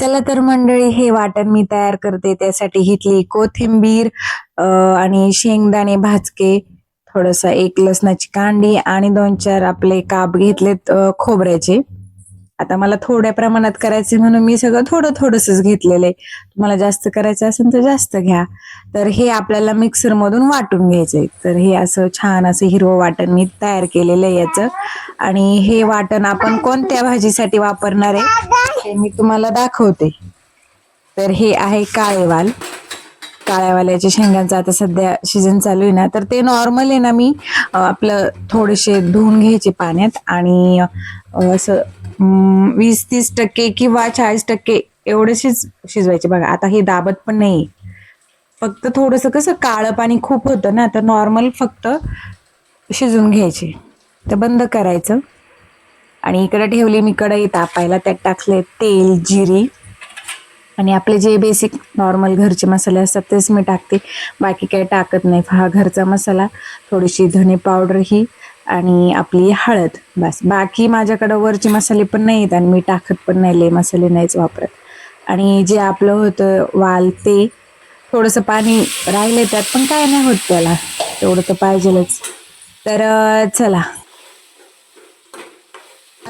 चला तर मंडळी हे वाटण मी तयार करते. त्यासाठी घेतली कोथिंबीर आणि शेंगदाणे भाजके थोडस एक लसणाची कांडी आणि दोन चार आपले काप घेतलेत खोबऱ्याचे. आता मला थोड्या प्रमाणात करायचे म्हणून मी सगळं थोडं थोडंसच घेतलेलं आहे. तुम्हाला जास्त करायचं असेल तर जास्त घ्या. तर हे आपल्याला मिक्सर मधून वाटून घ्यायचंय. तर हे असं छान असं हिरवं वाटण मी तयार केलेलं आहे याचं. आणि हे वाटण आपण कोणत्या भाजीसाठी वापरणार आहे? हे मी तुम्हाला दाखवते. तर हे आहे काळेवाल. काळ्यावाल्याच्या शेंगांचं आता सध्या सीझन चालू आहे ना तर ते नॉर्मल आहे ना मी आपलं थोडेसे धुवून घ्यायचे पाण्यात आणि असं वीस तीस टक्के किंवा चाळीस टक्के एवढे शिज शिजवायचे. बघा आता हे दाबत पण नाही फक्त थोडंसं कसं काळं पाणी खूप होतं ना तर नॉर्मल फक्त शिजून घ्यायचे. तर बंद करायचं. आणि इकडे ठेवली मी कढई तापायला. त्यात टाकले तेल जिरी आणि आपले जे बेसिक नॉर्मल घरचे मसाले असतात तेच मी टाकते. बाकी काही टाकत नाही. हा घरचा मसाला थोडीशी धने पावडर ही आणि आपली हळद. बस. बाकी माझ्याकडं वरचे मसाले पण नाही आहेत आणि मी टाकत पण नाही ले मसाले नाहीच वापरत. आणि जे आपलं होतं वाल ते थोडंसं पाणी राहिले त्यात पण काय नाही होत त्याला. तेवढं तर पाहिजेलच. तर चला.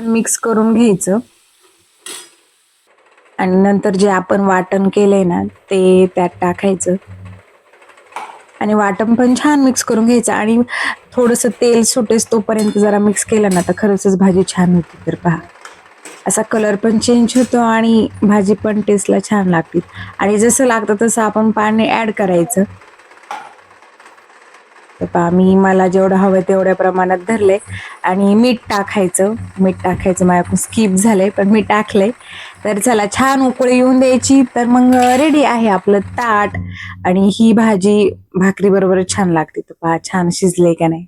छान मिक्स करून घ्यायचं. आणि नंतर जे आपण वाटण केलंय ना ते त्यात टाकायचं. आणि वाटण पण छान मिक्स करून घ्यायचं. आणि थोडंसं तेल सुटेस तोपर्यंत जरा मिक्स केलं ना तर खरंच भाजी छान होती तर पहा. असा कलर पण चेंज होतो आणि भाजी पण टेस्टला छान लागते. आणि जसं लागतं तसं आपण पाणी ॲड करायचं. तर पहा मी मला जेवढं हवं तेवढ्या प्रमाणात धरले. आणि मीठ टाकायचं. मीठ टाकायचं माझ्याकडून स्किप झालंय पण मी टाकलंय. तर चला छान उकळी येऊन द्यायची. तर मग रेडी आहे आपलं ताट. आणि ही भाजी भाकरी बरोबर छान लागते. तर पहा छान शिजले का नाही.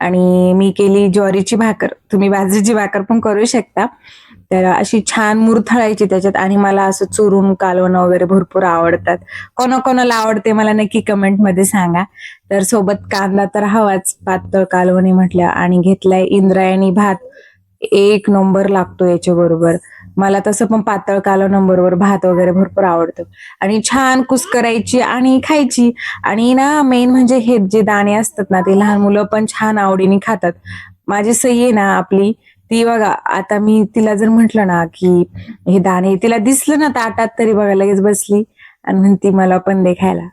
आणि मी केली ज्वारीची भाकर. तुम्ही बाजरीची भाकर पण करू शकता. तर अशी छान मुरथळायची त्याच्यात आणि मला असं चुरून कालवणं वगैरे भरपूर आवडतात. कोणाकोणाला आवडते मला नक्की कमेंटमध्ये सांगा. तर सोबत कांदा तर हवाच पातळ कालवणी म्हटल्या आणि घेतलाय इंद्रायणी भात. एक नंबर लागतो याच्या बरोबर मला तसं पण पातळ कालवण बरोबर भात वगैरे भरपूर आवडतं. आणि छान कुस्करायची आणि खायची. आणि ना मेन म्हणजे हे जे दाणे असतात ना ते लहान मुलं पण छान आवडीने खातात. माझी सई आहे ना आपली ती बघा आता मी तिला जर म्हंटल ना की हे दाणे तिला दिसलं ना ताटात तरी बघा लगेच बसली आणि म्हणती मला पण देखायला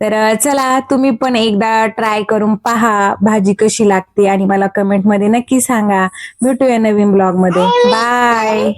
तर चला तुम्ही पण एकदा ट्राय करून पहा भाजी कशी लागते आणि मला कमेंटमध्ये नक्की सांगा. भेटूया नवीन ब्लॉगमध्ये. बाय